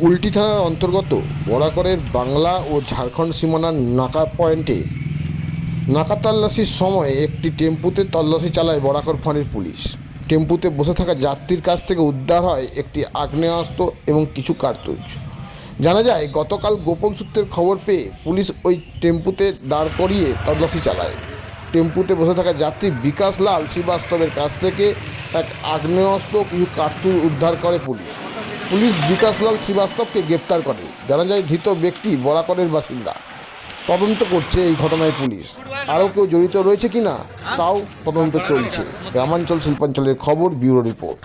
কুলটি থানার অন্তর্গত বরাকরের বাংলা ও ঝাড়খণ্ড সীমানার নাকা পয়েন্টে নাকা তল্লাশির সময় একটি টেম্পুতে তল্লাশি চালায় বরাকর ফাঁড়ির পুলিশ। টেম্পুতে বসে থাকা যাত্রীর কাছ থেকে উদ্ধার হয় একটি আগ্নেয়াস্ত্র এবং কিছু কার্তুজ। জানা যায়, গতকাল গোপন সূত্রের খবর পেয়ে পুলিশ ওই টেম্পুতে দাঁড় করিয়ে তল্লাশি চালায়। টেম্পুতে বসে থাকা যাত্রী বিকাশ লাল শ্রীবাস্তবের কাছ থেকে এক আগ্নেয়াস্ত্র কিছু কার্তুজ উদ্ধার করে পুলিশ। পুলিশ বিকাশলাল শ্রীবাস্তবকে গ্রেপ্তার করে। জানা যায়, ধৃত ব্যক্তি বরাকরের বাসিন্দা। তদন্ত করছে এই ঘটনায় পুলিশ। আরও কেউ জড়িত রয়েছে কিনা তাও তদন্ত চলছে। গ্রামাঞ্চল শিল্পাঞ্চলের খবর, ব্যুরো রিপোর্ট।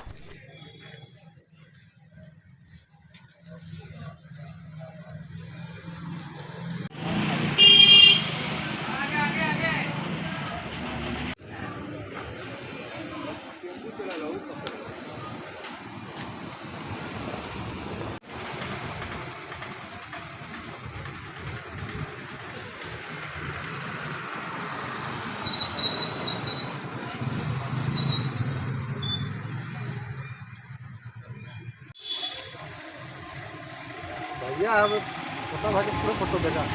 भैया अब छोटा भाई पूरा फ़ोटो देखा।